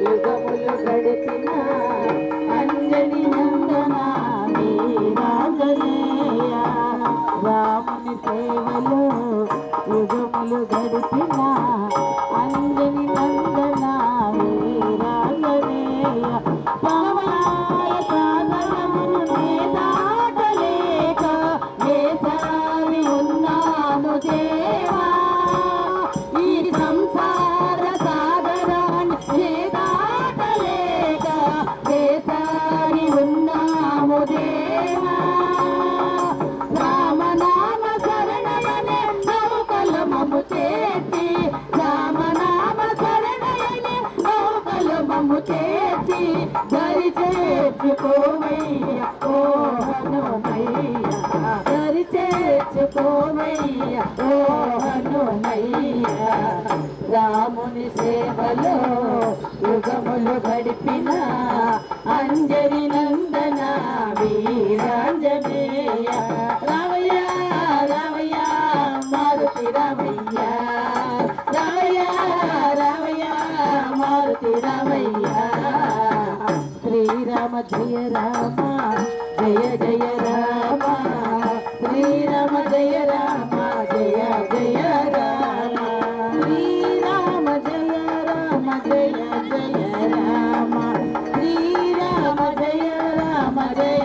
యుగములు గడిచిన అంజని నందన రాముని సేవలో యుగములు గడిచిన నౌకలమము చేసి దరి చేర్చుకోమయ్య. ఓ హనుమయ్య దరి చేర్చుకోమయ్య. ఓ రాముని సేవలో యుగములు గడిపిన. అంజరి నందన వీరాంజలి జయతి రామయ్యా శ్రీరామ జయ రామ జయ జయ రామ. శ్రీరామ జయ రామ జయ జయ రామ. శ్రీరామ జయ రామ జయ జయ రామ. శ్రీరామ జయ రామ జయ